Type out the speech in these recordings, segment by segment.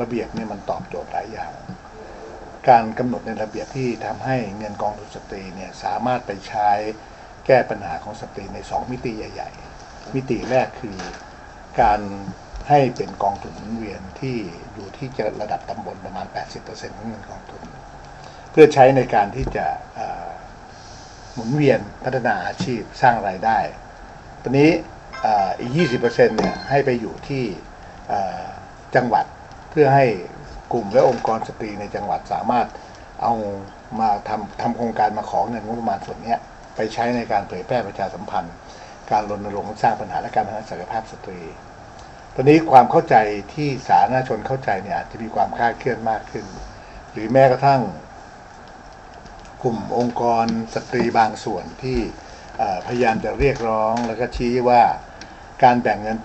ระเบียบเนี่ยมันตอบโจทย์หลายอย่าง การกำหนดในระเบียบที่ทำให้เงินกองทุนสตรีเนี่ยสามารถไปใช้แก้ปัญหาของสตรีในสองมิติใหญ่ ๆ มิติแรกคือการให้เป็นกองทุนหมุนเวียนที่อยู่ที่จะระดับตำบลประมาณ 80%ของเงินกองทุน เพื่อใช้ในการที่จะหมุนเวียนพัฒนาอาชีพสร้างรายได้ ตอนนี้เอ่ออีก 20%เนี่ยให้ไปอยู่ที่จังหวัด พื่อให้กลุ่มและองค์กรสตรีในจังหวัดสามารถเอามาทำทำโครงการมาขอเงินงบประมาณส่วนนี้ไปใช้ในการเผยแพร่ประชาสัมพันธ์ การรณรงค์สร้างปัญหาและการพัฒนาศักยภาพสตรี ตอนนี้ความเข้าใจที่สาธารณชนเข้าใจเนี่ยอาจจะมีความคลาดเคลื่อนมากขึ้น หรือแม้กระทั่ง กลุ่มองค์กรสตรีบางส่วนที่พยายามจะเรียกร้องแล้วก็ชี้ว่าการแบ่งเงิน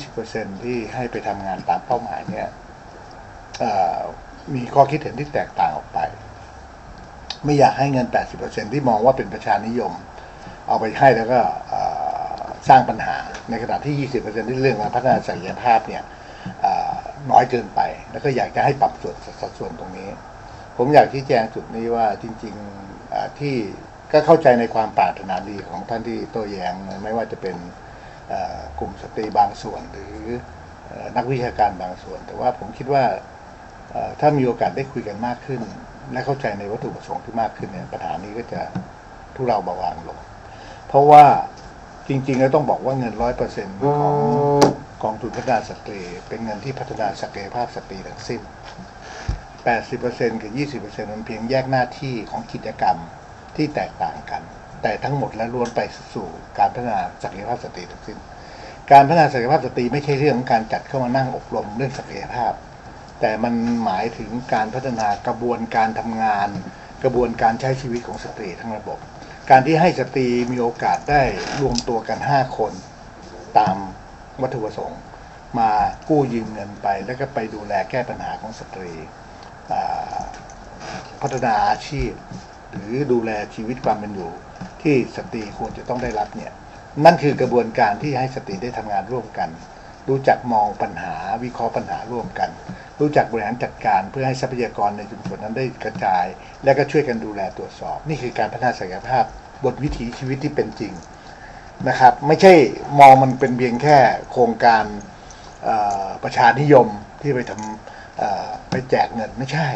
80-20%ที่ให้ไปทำงานตามเป้าหมายเนี่ย มีข้อคิดเห็นที่แตกต่างออกไป ไม่อยากให้เงิน 80%ที่มองว่าเป็นประชานิยม เอาไปให้แล้วก็สร้างปัญหาในขณะที่ 20%ที่เรื่องการพัฒนาศักยภาพเนี่ยน้อยเกินไป แล้วก็อยากจะให้ปรับส่วนสัดส่วนตรงนี้ ผมอยากที่แจงจุดนี้ว่าจริงๆที่ก็เข้าใจในความปรารถนาดีของท่านที่โต้แย้งไม่ว่าจะเป็นกลุ่มสตรีบางส่วน หรือนักวิชาการบางส่วน แต่ว่าผมคิดว่า ถ้ามีโอกาสได้คุยกันมากขึ้น และเข้าใจในวัตถุประสงค์ที่มากขึ้นเนี่ยปัญหานี้ก็จะทุเราเบาบางลง เพราะว่าจริงๆแล้วต้องบอกว่าเงินร้อยเปอร์เซ็นต์ของกองทุนพัฒนาสตรี เป็นเงินที่พัฒนาศักยภาพสตรีทั้งสิ้น 80%กับ 20%มันเพียงแยกหน้าที่ของกิจกรรมที่แตกต่างกัน แต่ทั้งหมดแล้วล้วนไปสู่การพัฒนาศักยภาพสตรีทั้งสิ้น การพัฒนาศักยภาพสตรีไม่ใช่เรื่องของการจัดเข้ามานั่งอบรมเรื่องศักยภาพ แต่มันหมายถึงการพัฒนากระบวนการทำงาน กระบวนการใช้ชีวิตของสตรีทั้งระบบ การที่ให้สตรีมีโอกาสได้รวมตัวกัน 5 คนตามวัตถุประสงค์ มากู้ยืมเงินไป แล้วก็ไปดูแลแก้ปัญหาของสตรีพัฒนาอาชีพ หรือดูแลชีวิตความเป็นอยู่ ที่สตรีควรจะต้องได้รับเนี่ยนั่นคือกระบวนการที่ให้สตรีได้ทำงานร่วมกัน รู้จักมองปัญหาวิเคราะห์ปัญหาร่วมกัน รู้จักบริหารจัดการเพื่อให้ทรัพยากรในชุมชนนั้นได้กระจาย และก็ช่วยกันดูแลตรวจสอบ นี่คือการพัฒนาศักยภาพบนวิถีชีวิตที่เป็นจริงนะครับ ไม่ใช่มองมันเป็นเพียงแค่โครงการประชานิยมที่ไปทำไปแจกเงินไม่ใช่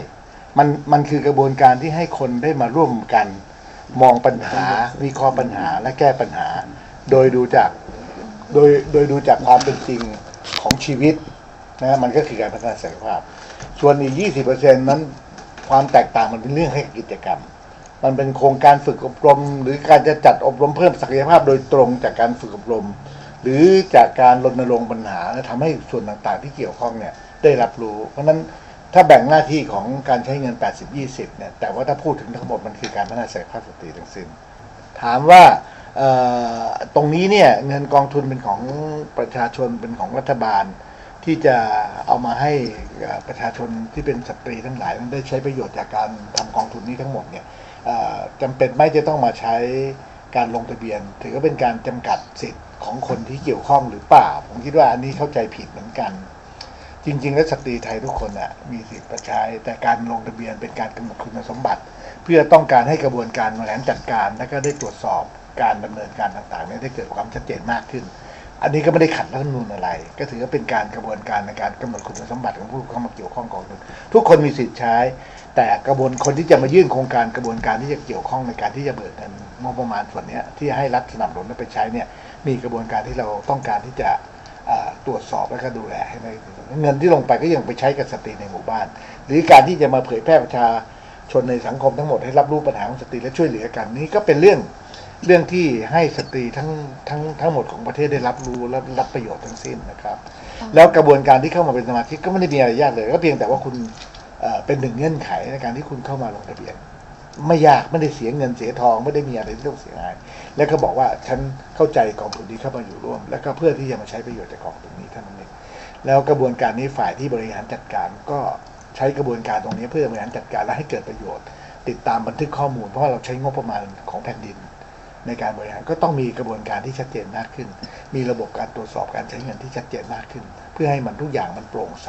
มันมันคือกระบวนการที่ให้คนได้มาร่วมกัน มองปัญหาวิเคราะห์ปัญหาและแก้ปัญหา โดยดูจากโดยโดยดูจากความเป็นจริงของชีวิต นะมันก็คือการพัฒนาศักยภาพ ส่วนอีก 20%นั้นความแตกต่างมันเป็นเรื่องให้กิจกรรม มันเป็นโครงการฝึกอบรม หรือการจะจัดอบรมเพิ่มศักยภาพโดยตรงจากการฝึกอบรม หรือจากการรณรงค์ปัญหาและทำให้ส่วนต่างๆ ที่เกี่ยวข้องเนี่ยได้รับรู้ เพราะฉะนั้นถ้าแบ่งหน้าที่ของการใช้เงิน 80-20 เนี่ย แต่ว่าถ้าพูดถึงทั้งหมดมันคือการพัฒนาศักยภาพสตรีทั้งสิ้น ถามว่าตรงนี้เนี่ยเงินกองทุนเป็นของประชาชนเป็นของรัฐบาล ที่จะเอามาให้ประชาชนที่เป็นสตรีทั้งหลายนั้นได้ใช้ประโยชน์จากการทำกองทุนนี้ทั้งหมดเนี่ยจำเป็นไหม่จะต้องมาใช้การลงทะเบียน ถือว่าเป็นการจำกัดสิทธิ์ของคนที่เกี่ยวข้องหรือเปล่า ผมคิดว่าอันนี้เข้าใจผิดเหมือนกัน จริง ๆ แล้วสตรีไทยทุกคนอะมีสิทธิ์ประใช้แต่การลงทะเบียนเป็นการกำหนดคุณสมบัติ เพื่อต้องการให้กระบวนการบริหารจัดการ และก็ได้ตรวจสอบการดำเนินการต่างๆนี่ยได้เกิดความชัดเจนมากขึ้น อันนี้ก็ไม่ได้ขัดรัฐธรรมนูญอะไร ก็ถือว่าเป็นการกระบวนการในการกำหนดคุณสมบัติของผู้เข้ามาเกี่ยวข้องกองทุนทุกคนมีสิทธิ์ใช้ แต่กระบวนคนที่จะมายื่นโครงการกระบวนการที่จะเกี่ยวข้องในการที่จะเบิกเงินงบประมาณส่วนนี้ที่ให้รัฐสนับสนุนและไปใช้เนี่ยมีกระบวนการที่เราต้องการที่จะตรวจสอบและก็ดูแลให้ได้เงินที่ลงไปก็ยังไปใช้กับสตรีในหมู่บ้าน หรือการที่จะมาเผยแพร่ประชา ชนในสังคมทั้งหมดให้รับรู้ปัญหาของสตรีและช่วยเหลือกัน นี่ก็เป็นเรื่องเรื่องที่ให้สตรีทั้งทั้งทั้งหมดของประเทศได้รับรู้และรับประโยชน์ทั้งสิ้นนะครับ แล้วกระบวนการที่เข้ามาเป็นสมาชิกก็ไม่ได้มีอะไรยากเลย ก็เพียงแต่ว่าคุณเอ่อเป็นหนึ่งเงื่อนไขในการที่คุณเข้ามาลงทะเบียน ไม่ยากไม่ได้เสียเงินเสียทอง ไม่ได้มีอะไรที่ต้องเสียหาย แล้วก็บอกว่าฉันเข้าใจกองทุนนี้เข้ามาอยู่ร่วม แล้วก็เพื่อที่จะมาใช้ประโยชน์จากกองทุนนี้เท่านั้นเองแล้วกระบวนการนี้ฝ่ายที่บริหารจัดการก็ใช้กระบวนการตรงนี้เพื่อบริหารจัดการและให้เกิดประโยชน์ ติดตามบันทึกข้อมูล เพราะเราใช้งบประมาณของแผ่นดิน ในการบริหารก็ต้องมีกระบวนการที่ชัดเจนมากขึ้น มีระบบการตรวจสอบการใช้เงินที่ชัดเจนมากขึ้น เพื่อให้มันทุกอย่างมันโปร่งใส